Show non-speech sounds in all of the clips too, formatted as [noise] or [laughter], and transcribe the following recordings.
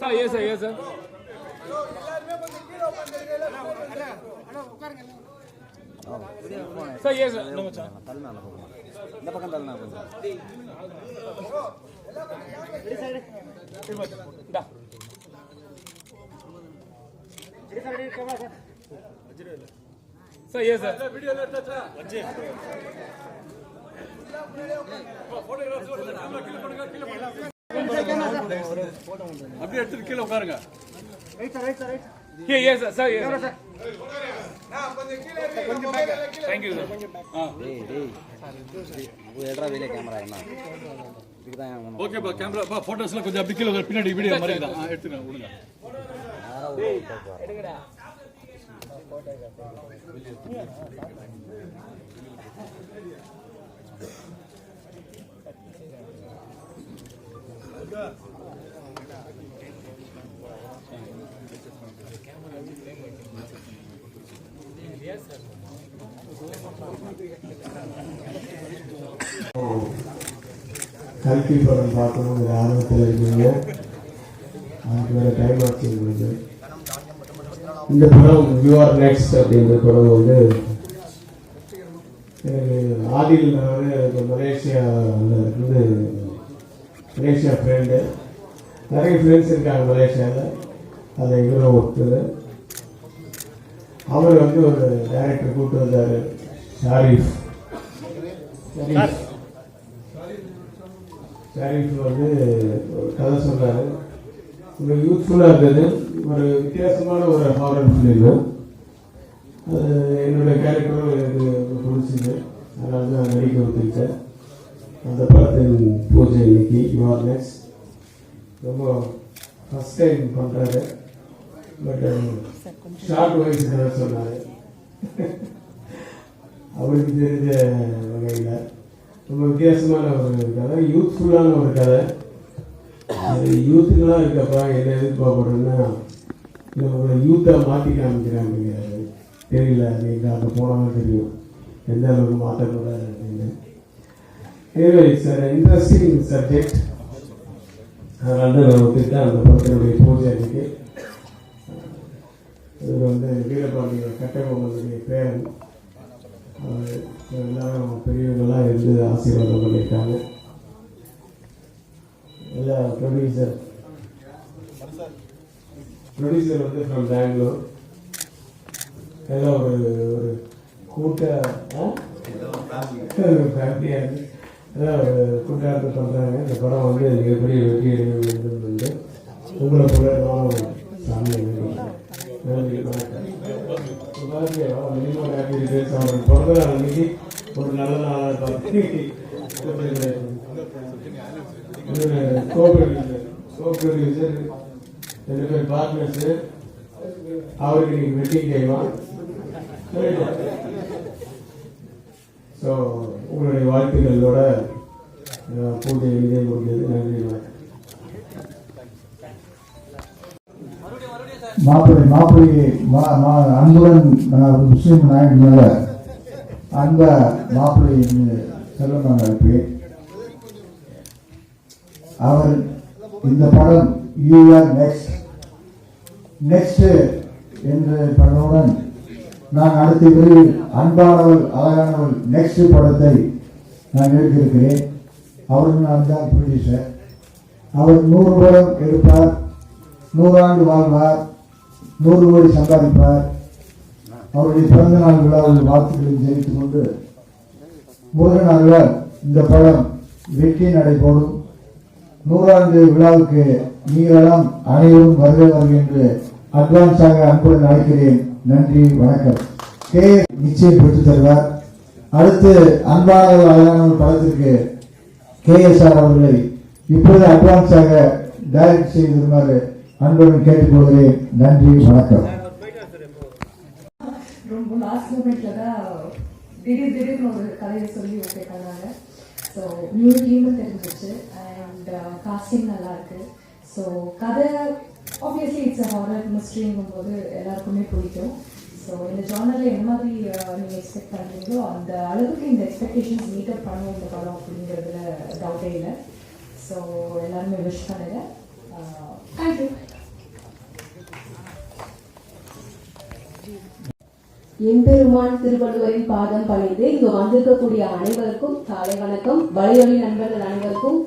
Sir ஏ sir ஏ sir sir ஏ சார் நம்ம சார் தள்ளினா போகணும் இந்த பக்கம் கொஞ்சம். இந்தா சார் ஏ சார் அப்படியே எடுத்துட்டு கீழே உட்காருங்க ஏ சார் சார் ஏ சார் தேங்க்யூ எட்ரா வெளியே கேமரா என்ன? ஓகேப்பா கேமரா போட்டோஸ்லாம் கொஞ்சம் அப்படி கீழே. பின்னாடி வீடியோ மாதிரி தான். ஆ, எடுத்துக்கிறேன் விடுங்க. கல்கி படம் பார்க்கணுங்கிற ஆர்வத்தில் இருக்கீங்க அதுக்கு வேறு டைம் ஆச்சு உங்களுக்கு இந்த படம் யூஆர் நெக்ஸ்ட் அப்படின்ற படம் வந்து எனக்கு ஆதில் நான் எனக்கு மலேசியாவில் இருந்து மலேசியா ஃப்ரெண்டு நிறைய ஃப்ரெண்ட்ஸ் இருக்காங்க மலேசியாவில் அதில் இவரும் ஒருத்தர். அவர் வந்து ஒரு டைரக்டர் கூப்பிட்டு வந்தார். ஷாரிஃப். ஷாரிஃப் வந்து கதை சொன்னார் உங்களுக்கு யூஸ்ஃபுல்லாக இருந்தது. ஒரு வித்தியாசமான ஒரு ஹாரர் ஃபிலிம் அது என்னுடைய கேரக்டரும் எனக்கு ரொம்ப பிடிச்சிது. அதனால தான் நடிக்க ஒத்துக்கிட்டேன் அந்த படத்தின் பூஜை இன்னைக்கு. யுவர் நெக்ஸ்ட் ரொம்ப ஃபஸ்ட் டைம் பண்ணுறாரு பட் ஷார்ட் வாய்ஸ் கதை சொன்னார். அவருக்கு தெரிஞ்ச வகையில். ரொம்ப வித்தியாசமான ஒரு கதை. யூத்ஃபுல்லான ஒரு கதை. அது யூத்துக்கெல்லாம் இருக்கப்பா என்ன எதிர்பார்க்கணும்னா இல்லை உங்களை யூத்தாக மாற்றி காமிக்கிறேன் தெரியல நீங்கள் அங்கே போனாலும் தெரியும். எந்த அளவுக்கு மாற்றக்கூடாது அப்படின்னு. எனவே இட்ஸ் இன்ட்ரெஸ்டிங் சப்ஜெக்ட் அதனால தான் நான் ஒத்துக்கிட்டேன். அந்த படத்தினுடைய பூஜை அன்னைக்கு இவர் வந்து வீரபாண்டிய கட்டபொம்மனுடைய பேரன். எல்லாரும் பெரியவங்களாம் இருந்து ஆசீர்வாதம் பண்ணியிருக்காங்க. எல்லா ப்ரொடியூசர் ப்ரொடியூசர் வந்து ஃப்ரம் பெங்களூர் எல்லாம் ஒரு ஒரு கூட்ட ஃபேமிலியாக இருந்து எல்லாம் ஒரு கூட்டாட்டு பண்ணுறாங்க இந்த படம் வந்து மிகப்பெரிய வெற்றி அடைய உங்களை போல நானும் சாமியை வேண்டிக்கிறேன். நன்றி வணக்கம் மினிமம் ஹாப்பி ரிட்டர்ன்ஸ் அவருக்கு பிறந்த நாள் அன்னைக்கு ஒரு நல்ல நாளாக பார்த்து [laughs] கோ-ப்ரொடியூசர் ரெண்டு பேர் பார்ட்னர்ஸு அவருக்கு இன்னைக்கு வெட்டிங் டைமா ஸோ உங்களுடைய வாழ்த்துக்களோட பூஜை இதே முடிஞ்சது நன்றி வணக்கம். மாப்பிள்ளை மாப்பிள்ளையை மா- மா- அன்புடன் நான் முஸ்லீம் நாயகன் மேல அந்த மாப்பிள்ளை என்று செல்வமாக இருப்பேன் அவர் இந்த படம் யூஆர் நெக்ஸ்ட் நெக்ஸ்ட் என்று படமுடன் நான் அடுத்த விரைவில் அன்பானவள் அழகானவள் நெக்ஸ்ட் படத்தை நான் எடுத்திருக்கிறேன். அவரும் நான் தான் ப்ரொடியூசர் அவர் நூறு படம் எடுப்பார் நூறாண்டு வாழ்வார். நூறு கோடி சம்பாதிப்பார். அவருடைய பிறந்த நாள் விழாவில் வாழ்த்துக்களை தெரிவித்துக் கொண்டு முதல் அருளால் இந்த படம் வெற்றி நடைபோடும் நூறாண்டு விழாவுக்கு நீங்களெல்லாம் அனைவரும் வருக வருக என்று அட்வான்ஸாக அன்புடன் அழைக்கிறேன். நன்றி வணக்கம். கே. நிச்சயம் பெற்றுத் தருவார். அடுத்து அன்பான ஒரு படத்திற்கு கே. எஸ் ஆர் அவர்களை இப்பொழுது அட்வான்ஸாக டைரக்ட் செய்திருமாறு அன்புடன் கேட்டுக்கொள்கிறேன். நன்றி வணக்கம். ரொம்ப லாஸ்ட் மூமெண்ட்ல தான் திடீர் திடீர்னு ஒரு கதையை சொல்லி கேட்டாங்க ஸோ நியூ டீமும் தெரிஞ்சிச்சு. அண்ட் காஸ்டிங் uh, நல்லா இருக்கு. ஸோ கதை ஆப்வியஸ்லி இட்ஸ் ஹாரர் மிஸ்ட்ரிங்கும் போது எல்லாருக்குமே பிடிக்கும். ஸோ இந்த ஜானரில் என்ன மாதிரி uh, நீங்கள் எக்ஸ்பெக்ட் பண்ணுறீங்களோ அந்த அளவுக்கு இந்த எக்ஸ்பெக்டேஷன்ஸ் மீட் அப் பண்ணும் இந்த படம் அப்படிங்கிறதுல டவுட்டே இல்லை. ஸோ எல்லாருமே விஷ் பண்ணுங்க. Uh, எம்பெருமான் திருவள்ளுவரின் பாதம் பணிந்து இங்கு வந்திருக்கக்கூடிய அனைவருக்கும் காலை வணக்கம். வலையொலி நண்பர்கள் அனைவருக்கும்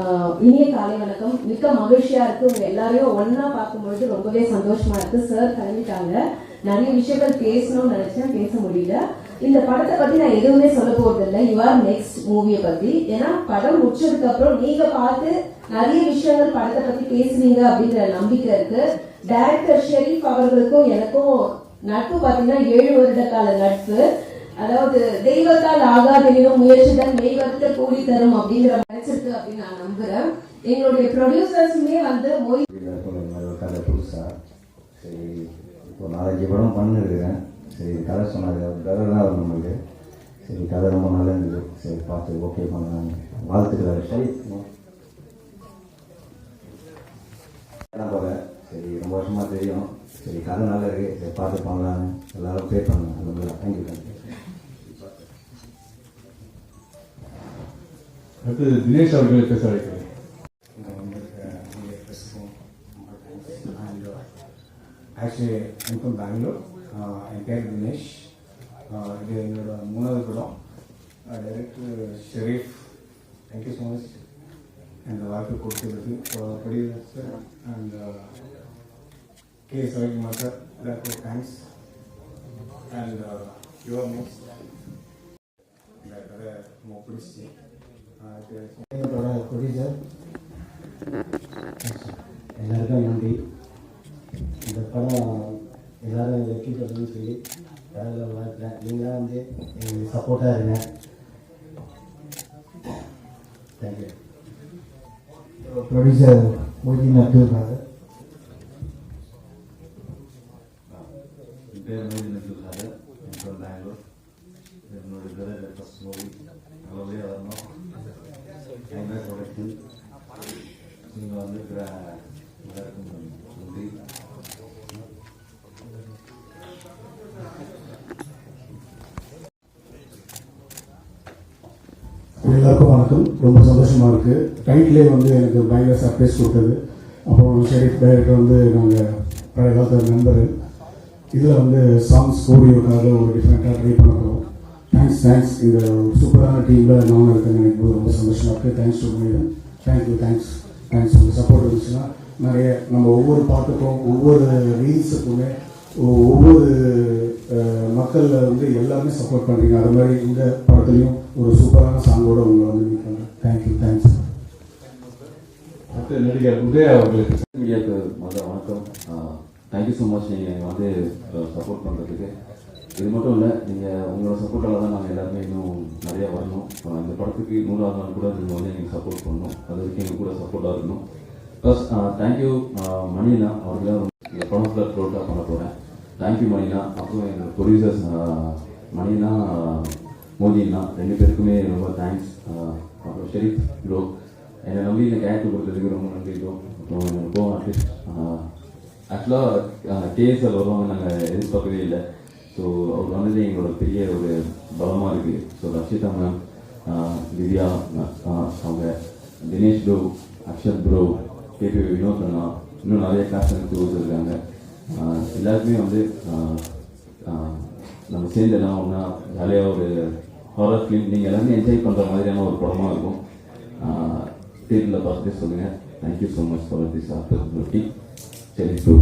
ஆஹ், இனிய காலை வணக்கம். மிக்க மகிழ்ச்சியா இருக்கு. உங்க எல்லாரையும் ஒண்ணா பார்க்கும்பொழுது ரொம்பவே சந்தோஷமா இருக்கு. சார் கிளம்பிட்டாங்க. நிறைய விஷயங்கள் பேசணும்னு நினைச்சேன். பேச முடியல. இந்த படத்தை பத்தி நான் எதுவுமே சொல்ல போறது இல்லை யூ ஆர் நெக்ஸ்ட் மூவியை பத்தி. ஏன்னா படம் முடிச்சதுக்கு அப்புறம் நீங்க பார்த்து நிறைய விஷயங்கள் படத்தை பத்தி பேசுவீங்க அப்படிங்கிற நம்பிக்கை இருக்கு. டைரக்டர் ஷெரீப் அவர்களுக்கும் எனக்கும் நட்பு பாத்தீங்கன்னா ஏழு வருட கால நட்பு. அதாவது தெய்வத்தால் ஆகாதெனினும் முயற்சிதான் மெய்வர்த்த கூலி தரும் அப்படிங்கிற நினைச்சிருக்கு அப்படின்னு நான் நம்புறேன். எங்களுடைய ப்ரொடியூசர்ஸுமே வந்து மொய் புதுசா. சரி இப்போ நாலஞ்சு படம் பண்ணிருக்கேன் சரி கதை சொன்னாங்க. கதை தான் நம்மளுக்கு. சரி கதை ரொம்ப நல்லா இருந்தது. சரி பார்த்து ஓகே பண்ணலாங்க வாழ்த்துக்கள் சரி போல. சரி ரொம்ப வருஷமாக தெரியும். சரி கதை நல்லா இருக்கு. சரி பார்த்து பண்ணலான்னு எல்லாரும் பே பண்ணலாம். அந்த மாதிரி தேங்க்யூ தேங்க்யூ அடுத்து தினேஷ் அவர்களை பேச அண்ட் ஆக்சுவலி எனக்கு பெங்களூர் என் பேர் தினேஷ். இது என்னோட மூணாவது படம். Director Sharif. Thank you so much அந்த வாய்ப்பு கொடுத்ததுக்கு. Sir and K. Savikumar sir எல்லாருக்கும் தேங்க்ஸ் அண்ட் யுவர் நெக்ஸ்ட் இந்த கதை ரொம்ப பிடிச்சி என்னோட ப்ரொடியூசர் எல்லாருக்கும் நன்றி. இந்த படம் எல்லாரும் வெற்றி பெறணும்னு சொல்லி கடவுளை வாழ்த்துறேன். நீங்களாம் வந்து எங்களுக்கு சப்போர்ட்டாக இருங்க. Thank you producer Moideen Abdul Khader பேர் மோதி நசூர் சார் என் ஃப்ரம் பெங்களூர் என்னுடைய பிரதர் ஃபஸ்ட் மூவி நல்லபடியாக வரணும். எங்கள் ப்ரொடக்ஷன் நீங்கள் வந்து எல்லாருக்கும் வணக்கம். ரொம்ப சந்தோஷமாக இருக்குது டைட்டிலே வந்து எனக்கு பயங்கர சர்ப்ரைஸ் கொடுத்தது. அப்புறம் ஷெரீஃப் டைரக்டர் வந்து நாங்கள் பழைய காலத்து நண்பர். இதில் வந்து சாங்ஸ் கோரியோக்காக ஒரு டிஃப்ரெண்ட்டாக ட்ரை பண்ணுறோம் தேங்க்ஸ் தேங்க்ஸ் இந்த சூப்பரான டீமில் நானும் இருக்கேன்னு எனக்கு ரொம்ப சந்தோஷமாக இருக்குது thanks to Meethan thank you thanks thanks உங்கள் சப்போர்ட் இருந்துச்சுன்னா நிறைய நம்ம ஒவ்வொரு பாட்டுக்கும் ஒவ்வொரு ரீல்ஸுக்குமே ஒவ்வொரு மக்கள் வந்து எல்லாருமே சப்போர்ட் பண்ணுறீங்க அது மாதிரி இந்த படத்துலையும் ஒரு சூப்பரான சாங்கோட உங்களை வந்து மீட் பண்ணுறேன் தேங்க்யூ தேங்க்ஸ் அடுத்து நடிகர் உதயா அவர்களை. பேச மீடியாவுக்கு முதல்ல வணக்கம். தேங்க்யூ ஸோ மச் நீங்கள் வந்து சப்போர்ட் பண்ணுறதுக்கு இது மட்டும் இல்லை நீங்கள் உங்களோட சப்போர்ட்டால் தான் நாங்கள் எல்லாருமே இன்னும் நிறையா வரணும். இந்த படத்துக்கு நூறாவது நாள் கூட நீங்கள் வந்து எங்களுக்கு சப்போர்ட் பண்ணணும். அது வரைக்கும் எங்களுக்கு கூட சப்போர்ட்டாக இருக்கணும். ப்ளஸ் தேங்க்யூ மணினா அவர்களாக இந்த படம் ஃபுல்லாக ப்ரோட்டாக பண்ண போகிறேன் தேங்க்யூ மணினா அப்புறம் எங்கள் ப்ரொடியூசர்ஸ் மணினா மோதினா ரெண்டு பேருக்குமே ரொம்ப தேங்க்ஸ் அப்புறம் ஷெரீப் ப்ரோ என்னை நம்பி இந்த கேரக்டர் கொடுத்ததுக்கு ரொம்ப நன்றி ப்ரோ அப்புறம் என்னோட கோ ஆர்டிஸ்ட் ஆக்சுவலாக கேஎஸ்எல் வருவாங்க நாங்கள் எதிர்பார்க்கவே இல்லை. ஸோ அவர் வந்தது எங்களோட பெரிய ஒரு பலமாக இருக்குது ஸோ ரஷிதா மேம் திவ்யா அவங்க Dinesh bro Akshath bro KP Vinoth அண்ணா இன்னும் நிறைய கிளாஸ் எனக்கு இருக்காங்க. எல்லாருக்குமே வந்து நம்ம சேர்ந்து எல்லாம் ஒன்றா ஜாலியாக ஒரு ஹாரர் ஃபிலிம் நீங்கள் எல்லாமே என்ஜாய் பண்ணுற மாதிரியான ஒரு படமாக இருக்கும். தேட்டரில் பார்த்துட்டு சொல்லுங்கள் thank you so much for this opportunity சரி ப்ரோ